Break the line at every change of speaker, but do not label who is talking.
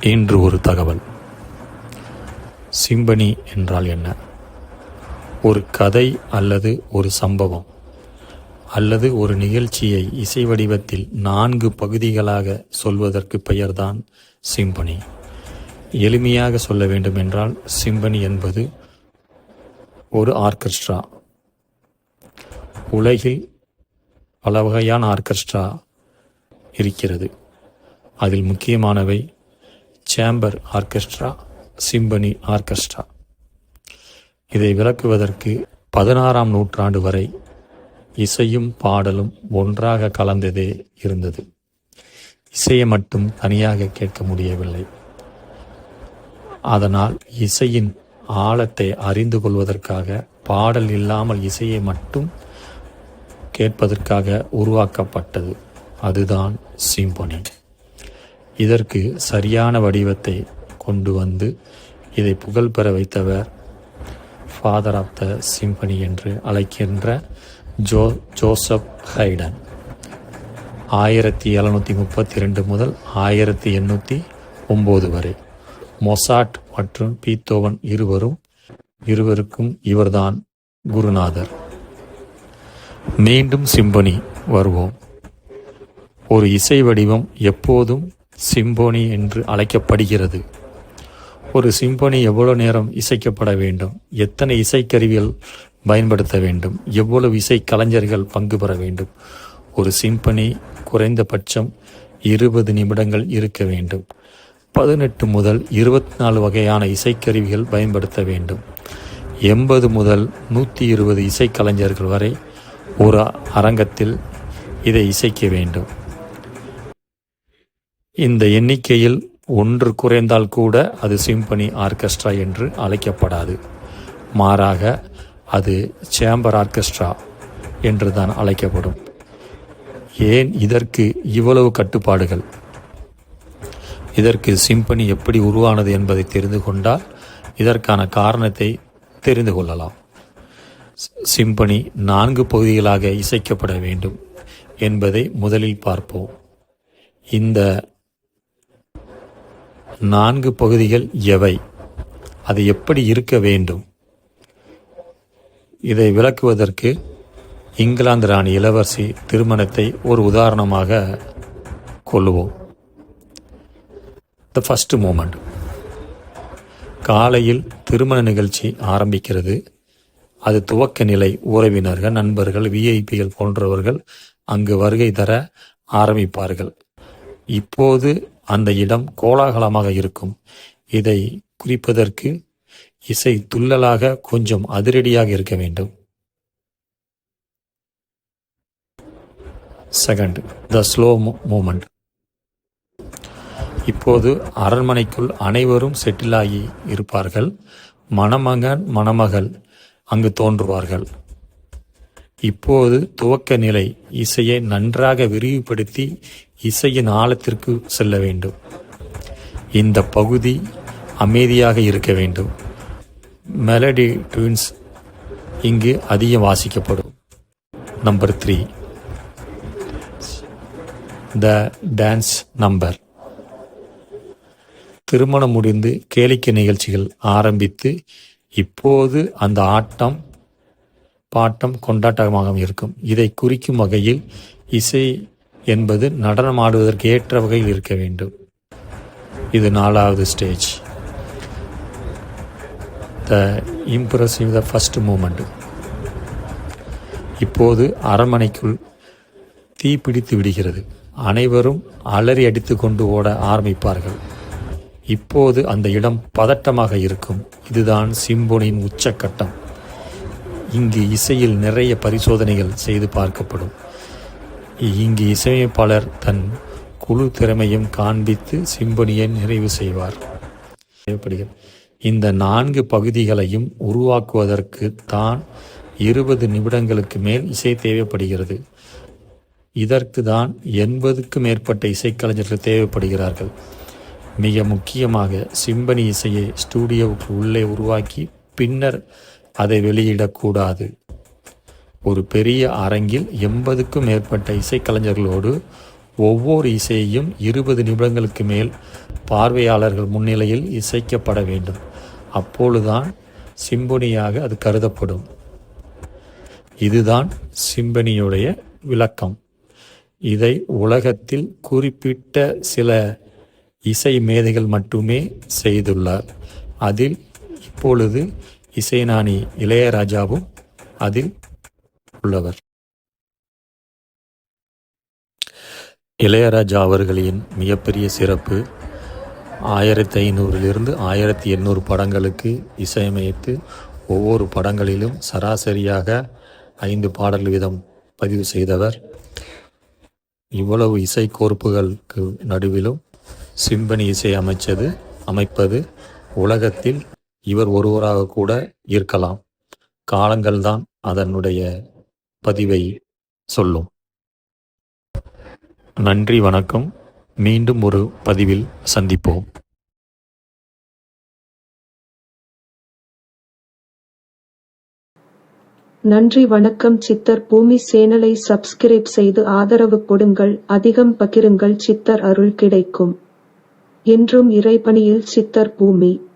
இன்று ஒரு தகவல். சிம்பனி என்றால் என்ன? ஒரு கதை அல்லது ஒரு சம்பவம் அல்லது ஒரு நிகழ்ச்சியை இசை வடிவத்தில் நான்கு பகுதிகளாக சொல்வதற்கு பெயர்தான் சிம்பனி. எளிமையாக சொல்ல வேண்டுமென்றால் சிம்பனி என்பது ஒரு ஆர்கெஸ்ட்ரா. உலகில் பல வகையான ஆர்கெஸ்ட்ரா இருக்கிறது. அதில் முக்கியமானவை சேம்பர் ஆர்கெஸ்ட்ரா சிம்பனி ஆர்கெஸ்ட்ரா இதை விளக்குவதற்கு பதினாறாம் நூற்றாண்டு வரை இசையும் பாடலும் ஒன்றாக கலந்ததே இருந்தது. இசையை மட்டும் தனியாக கேட்க முடியவில்லை. அதனால் இசையின் ஆழத்தை அறிந்து கொள்வதற்காக பாடல் இல்லாமல் இசையை மட்டும் கேட்பதற்காக உருவாக்கப்பட்டது. அதுதான் சிம்பொனி இதற்கு சரியான வடிவத்தை கொண்டு வந்து இதை புகழ் பெற வைத்தவர் ஃபாதர் ஆஃப் த சிம்பனி என்று அழைக்கின்ற ஜோ ஜோசப் ஹைடன் ஆயிரத்தி எழுநூற்றி முப்பத்தி ரெண்டு முதல் ஆயிரத்தி எண்ணூற்றி ஒம்பது வரை. மொசாட் மற்றும் பீத்தோவன் இருவரும் இருவருக்கும் இவர்தான் குருநாதர். மீண்டும் சிம்பனி வருவோம். ஒரு இசை வடிவம் எப்போதும் சிம்போனி என்று அழைக்கப்படுகிறது. ஒரு சிம்பொனி எவ்வளவு நேரம் இசைக்கப்பட வேண்டும்? எத்தனை இசைக்கருவிகள் பயன்படுத்த வேண்டும்? எவ்வளவு இசை கலைஞர்கள் பங்கு பெற வேண்டும்? ஒரு சிம்பனி குறைந்தபட்சம் இருபது நிமிடங்கள் இருக்க வேண்டும். பதினெட்டு முதல் இருபத்தி நாலு வகையான இசைக்கருவிகள் பயன்படுத்த வேண்டும். எண்பது முதல் நூற்றி இருபது இசைக்கலைஞர்கள் வரை ஒரு அரங்கத்தில் இதை இசைக்க வேண்டும். இந்த எண்ணிக்கையில் ஒன்று குறைந்தால் கூட அது சிம்பனி ஆர்கெஸ்ட்ரா என்று அழைக்கப்படாது. மாறாக அது சேம்பர் ஆர்கெஸ்ட்ரா என்று தான் அழைக்கப்படும். ஏன் இதற்கு இவ்வளவு கட்டுப்பாடுகள்? இதற்கு சிம்பனி எப்படி உருவானது என்பதை தெரிந்து கொண்டால் இதற்கான காரணத்தை தெரிந்து கொள்ளலாம். சிம்பனி நான்கு பகுதிகளாக இசைக்கப்பட வேண்டும் என்பதை முதலில் பார்ப்போம். இந்த நான்கு பகுதிகள் எவை? அது எப்படி இருக்க வேண்டும்? இதை விளக்குவதற்கு இங்கிலாந்து ராணி இளவரசி திருமணத்தை ஒரு உதாரணமாக கொள்ளுவோம் த ஃபஸ்ட் மூமெண்ட் காலையில் திருமண நிகழ்ச்சி ஆரம்பிக்கிறது. அது துவக்க நிலை உறவினர்கள் நண்பர்கள் விஐபிகள் போன்றவர்கள் அங்கு வருகை தர ஆரம்பிப்பார்கள். இப்போது அந்த இடம் கோலாகலமாக இருக்கும். இதை குறிப்பதற்கு இசை துள்ளலாக கொஞ்சம் அதிரடியாக இருக்க வேண்டும். செகண்ட் த ஸ்லோ மூமெண்ட் இப்போது அரண்மனைக்குள் அனைவரும் செட்டில் ஆகி இருப்பார்கள். மணமகன் மணமகள் அங்கு தோன்றுவார்கள். இப்போது துவக்க நிலை இசையை நன்றாக விரிவுபடுத்தி இசையின் ஆழத்திற்கு செல்ல வேண்டும். இந்த பகுதி அமைதியாக இருக்க வேண்டும். மெலடி ட்யூன்ஸ் இங்கு அதிகம் வாசிக்கப்படும். Number three the dance number திருமணம் முடிந்து கேளிக்கை நிகழ்ச்சிகள் ஆரம்பித்து இப்போது அந்த ஆட்டம் பாட்டம் கொண்டாட்டமாக இருக்கும். இதை குறிக்கும் வகையில் இசை என்பது நடனம் ஆடுவதற்கு ஏற்ற வகையில் இருக்க வேண்டும். இது நாலாவது stage the impressive the first moment இப்போது அரண்மனைக்குள் தீ பிடித்து விடுகிறது. அனைவரும் அலறி அடித்து கொண்டு ஓட ஆரம்பிப்பார்கள். இப்போது அந்த இடம் பதட்டமாக இருக்கும். இதுதான் சிம்போனியின் உச்சக்கட்டம். இங்கு இசையில் நிறைய பரிசோதனைகள் செய்து பார்க்கப்படும். இங்கு இசையமைப்பாளர் தன் குழு திறமையும் காண்பித்து சிம்பனியை நிறைவு செய்வார். இந்த நான்கு பகுதிகளையும் உருவாக்குவதற்கு தான் இருபது நிமிடங்களுக்கு மேல் இசை தேவைப்படுகிறது. இதற்கு தான் எண்பதுக்கு மேற்பட்ட இசைக்கலைஞர்கள் தேவைப்படுகிறார்கள். மிக முக்கியமாக சிம்பனி இசையை ஸ்டூடியோவுக்கு உள்ளே உருவாக்கி பின்னர் அதை வெளியிடக்கூடாது. ஒரு பெரிய அரங்கில் எண்பதுக்கும் மேற்பட்ட இசைக்கலைஞர்களோடு ஒவ்வொரு இசையையும் இருபது நிமிடங்களுக்கு மேல் பார்வையாளர்கள் முன்னிலையில் இசைக்கப்பட வேண்டும். அப்பொழுதுதான் சிம்பொனியாக அது கருதப்படும். இதுதான் சிம்பனியுடைய விளக்கம். இதை உலகத்தில் குறிப்பிட்ட சில இசை மேதைகள் மட்டுமே செய்துள்ளார். அதில் இப்பொழுது இசைநாணி இளையராஜாவும் அதில் உள்ளவர் இளையராஜா அவர்களின் மிகப்பெரிய சிறப்பு ஆயிரத்தி ஐநூறிலிருந்து ஆயிரத்தி எண்ணூறு படங்களுக்கு இசையமைத்து ஒவ்வொரு படங்களிலும் சராசரியாக ஐந்து பாடல் வீதம் பதிவு செய்தவர். இவ்வளவு இசை கோர்ப்புகளுக்கு நடுவிலும் சிம்பனி இசை அமைச்சது அமைப்பது உலகத்தில் இவர் ஒருவராக கூட இருக்கலாம். காலங்கள்தான் அதனுடைய பதிவை சொல்லும். நன்றி வணக்கம். மீண்டும் ஒரு பதிவில் சந்திப்போம்.
நன்றி வணக்கம். சித்தர் பூமி சேனலை சப்ஸ்கிரைப் செய்து ஆதரவு கொடுங்கள். அதிகம் பகிருங்கள். சித்தர் அருள் கிடைக்கும். என்றும் இறைபணியில் சித்தர் பூமி.